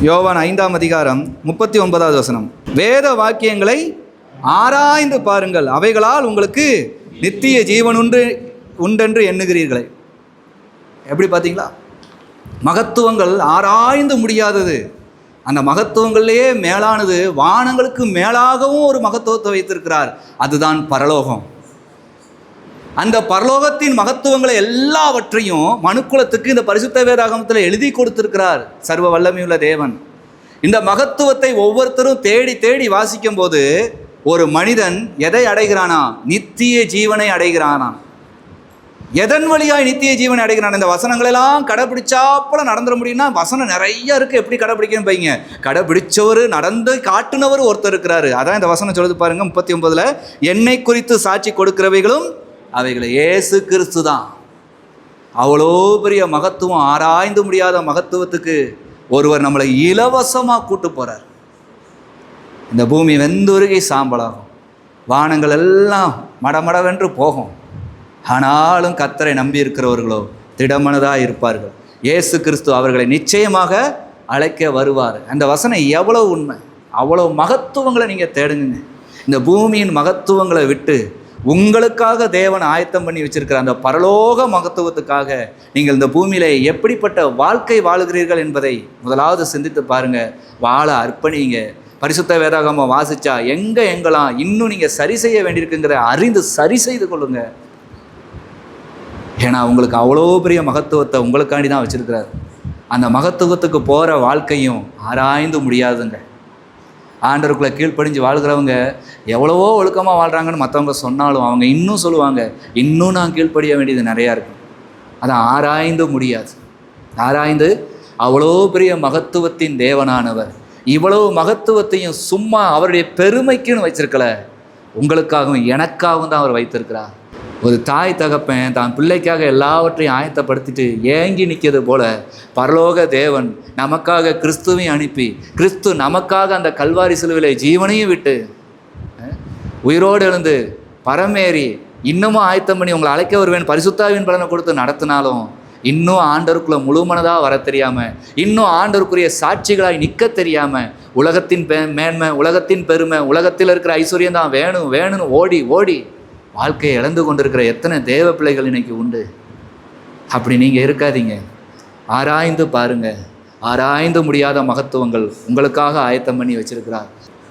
யோவான் ஐந்தாம் அதிகாரம் முப்பத்தி ஒன்பதாவது வசனம். வேத வாக்கியங்களை ஆராய்ந்து பாருங்கள். அவைகளால் உங்களுக்கு நித்திய ஜீவன் உண்டு உண்டென்று எண்ணுகிறீர்களே. எப்படி பார்த்தீங்களா? மகத்துவங்கள் ஆராய்ந்து முடியாதது. அந்த மகத்துவங்கள்லேயே மேலானது வானங்களுக்கு மேலாகவும் ஒரு மகத்துவத்தை வைத்திருக்கிறார். அதுதான் பரலோகம். அந்த பரலோகத்தின் மகத்துவங்களை எல்லாவற்றையும் மனுக்குலத்துக்கு இந்த பரிசுத்த வேதாகமத்தில் எழுதி கொடுத்திருக்கிறார் சர்வ வல்லமையுள்ள தேவன். இந்த மகத்துவத்தை ஒவ்வொருத்தரும் தேடி தேடி வாசிக்கும் போது ஒரு மனிதன் எதை அடைகிறானா? நித்திய ஜீவனை அடைகிறானா? எதன் வழியாய் நித்திய ஜீவனை அடைகிறான்? இந்த வசனங்களெல்லாம் கடைபிடிச்சாப்புல நடந்துட முடியும்னா வசனம் நிறைய இருக்குது எப்படி கடைபிடிக்கணும் பையங்க கடைபிடிச்சவர் நடந்து காட்டுனவர் ஒருத்தர் இருக்கிறாரு. அதான் இந்த வசனம் சொல்லுது பாருங்க முப்பத்தி ஒன்பதில் என்னை குறித்து சாட்சி கொடுக்கிறவைகளும் அவைகளை ஏசு கிறிஸ்து தான். அவ்வளோ பெரிய மகத்துவம் ஆராய்ந்து முடியாத மகத்துவத்துக்கு ஒருவர் நம்மளை இலவசமாக கூட்டு போகிறார் இந்த பூமி வெந்துருகி சாம்பலாகும். வானங்கள் எல்லாம் மடமடவென்று போகும். ஆனாலும் கத்தரை நம்பி இருக்கிறவர்களோ திடமனதாக இருப்பார்கள். இயேசு கிறிஸ்து அவர்களை நிச்சயமாக அழைக்க வருவார். அந்த வசனம் எவ்வளோ உண்மை? அவ்வளோ மகத்துவங்களை நீங்கள் தேடுங்க இந்த பூமியின் மகத்துவங்களை விட்டு உங்களுக்காக தேவன் ஆயத்தம் பண்ணி வச்சிருக்கிற அந்த பரலோக மகத்துவத்துக்காக நீங்கள் இந்த பூமியில எப்படிப்பட்ட வாழ்க்கை வாழுகிறீர்கள் என்பதை முதலாவது சிந்தித்து பாருங்க. வாழ அர்ப்பணிங்க. பரிசுத்த வேதாகமம் வாசிச்சா எங்க எங்கெல்லாம் இன்னும் நீங்க சரி செய்ய வேண்டியிருக்குங்கிற அறிந்து சரி செய்து கொள்ளுங்க. ஏன்னா உங்களுக்கு அவ்வளோ பெரிய மகத்துவத்தை உங்களுக்காண்டி தான் வச்சிருக்கிறார். அந்த மகத்துவத்துக்கு போகிற வாழ்க்கையும் ஆராய்ந்து முடியாதுங்க. ஆண்டருக்குள்ளே கீழ்ப்படிஞ்சு வாழ்கிறவங்க எவ்வளவோ ஒழுக்கமாக வாழ்கிறாங்கன்னு மற்றவங்க சொன்னாலும் அவங்க இன்னும் சொல்லுவாங்க இன்னும் நான் கீழ்ப்படிய வேண்டியது நிறையா இருக்கும். அதை ஆராய்ந்து முடியாது. ஆராய்ந்து அவ்வளோ பெரிய மகத்துவத்தின் தேவனானவர். இவ்வளவு மகத்துவத்தையும் சும்மா அவருடைய பெருமைக்குன்னு வச்சிருக்கல உங்களுக்காகவும் எனக்காகவும் தான் அவர் வைத்திருக்கிறார். ஒரு தாய் தகப்பன் தான் பிள்ளைக்காக எல்லாவற்றையும் ஆயத்தப்படுத்திட்டு ஏங்கி நிற்கிறது போல பரலோக தேவன் நமக்காக கிறிஸ்துவையும் அனுப்பி கிறிஸ்து நமக்காக அந்த கல்வாரி சிலுவிலை ஜீவனையும் விட்டு உயிரோடு எழுந்து பரமேறி இன்னமும் ஆயத்தம் பண்ணி உங்களை அழைக்க வருவேன். பரிசுத்தாவின் பலனை கொடுத்து நடத்தினாலும் இன்னும் ஆண்டருக்குள்ளே முழு மனதாக வர தெரியாமல் இன்னும் ஆண்டருக்குரிய சாட்சிகளாய் நிற்க தெரியாமல் உலகத்தின் மேன்மை உலகத்தின் பெருமை உலகத்தில் இருக்கிற ஐஸ்வர்யம் தான் வேணும் வேணும்னு ஓடி ஓடி வாழ்க்கையை இழந்து கொண்டிருக்கிற எத்தனை தேவ பிள்ளைகள் இன்னைக்கு உண்டு? அப்படி நீங்கள் இருக்காதீங்க. ஆராய்ந்து பாருங்கள் ஆராய்ந்து முடியாத மகத்துவங்கள் உங்களுக்காக ஆயத்தம் பண்ணி வச்சிருக்கிறார்.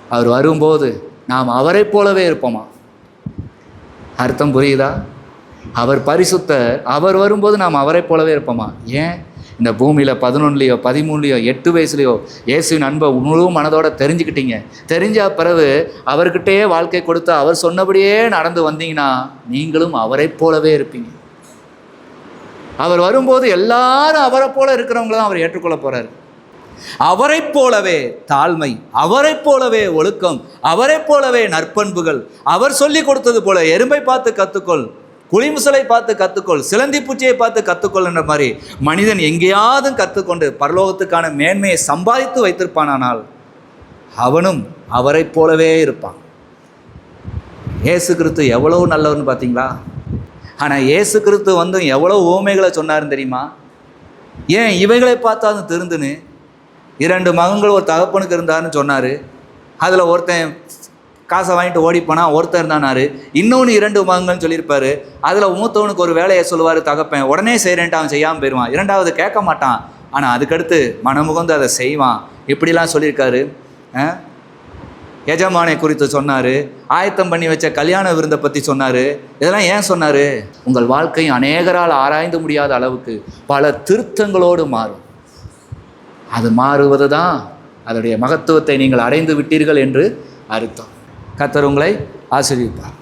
அவர் வரும்போது நாம் அவரைப் போலவே இருப்போமா? அர்த்தம் புரியுதா? அவர் பரிசுத்தர். அவர் வரும்போது நாம் அவரை போலவே இருப்போமா? ஏன்? இந்த பூமியில் பதினொன்றுலையோ பதிமூணுலையோ எட்டு வயசுலையோ இயேசுவின் அன்பை முழு மனதோடு தெரிஞ்சுக்கிட்டீங்க. தெரிஞ்ச பிறகு அவர்கிட்டயே வாழ்க்கை கொடுத்து அவர் சொன்னபடியே நடந்து வந்தீங்கன்னா நீங்களும் அவரைப் போலவே இருப்பீங்க. அவர் வரும்போது எல்லாரும் அவரை போல இருக்கிறவங்கள தான் அவர் ஏற்றுக்கொள்ள போகிறார் அவரைப் போலவே தாழ்மை அவரைப் போலவே ஒழுக்கம் அவரைப் போலவே நற்பண்புகள் அவர் சொல்லி கொடுத்தது போல எறும்பை பார்த்து கற்றுக்கொள் குளிமுசலை பார்த்து கற்றுக்கொள் சிலந்தி பூச்சியை பார்த்து கற்றுக்கொள்ன்ற மாதிரி மனிதன் எங்கேயாவது கற்றுக்கொண்டு பரலோகத்துக்கான மேன்மையை சம்பாதித்து வைத்திருப்பானானால் அவனும் அவரைப் போலவே இருப்பான். ஏசு கிறிஸ்து எவ்வளவு நல்லவர்னு பார்த்தீங்களா? ஆனால் இயேசு கிறிஸ்து வந்து எவ்வளோ ஓமைகளை சொன்னார்னு தெரியுமா? ஏன் இவைகளை பார்த்தாலும் திருந்துன்னு? இரண்டு மகன்கள் ஒரு தகப்பனுக்கு இருந்தாருன்னு சொன்னார். அதில் ஒருத்தன் காசை வாங்கிட்டு ஓடி போனால் ஒருத்தர் தானாரு இன்னொன்று இரண்டு மகங்கள்னு சொல்லியிருப்பாரு. அதில் மூத்தவனுக்கு ஒரு வேலையை சொல்லுவார் தகப்பேன். உடனே செய்கிறேன்ட்டு அவன் செய்யாமல் போயிடுவான் இரண்டாவது கேட்க மாட்டான். ஆனால் அதுக்கடுத்து மனமுகந்து அதை செய்வான். இப்படிலாம் சொல்லியிருக்காரு? ஆ? எஜமானை குறித்து சொன்னார். ஆயத்தம் பண்ணி வச்ச கல்யாண விருந்தை பற்றி சொன்னார். இதெல்லாம் ஏன் சொன்னார்? உங்கள் வாழ்க்கை அநேகரால் ஆராய்ந்து முடியாத அளவுக்கு பல திருத்தங்களோடு மாறும். அது மாறுவது தான் அதனுடைய மகத்துவத்தை நீங்கள் அடைந்து விட்டீர்கள் என்று அர்த்தம். கத்தர் உங்களை ஆசிரியப்பார்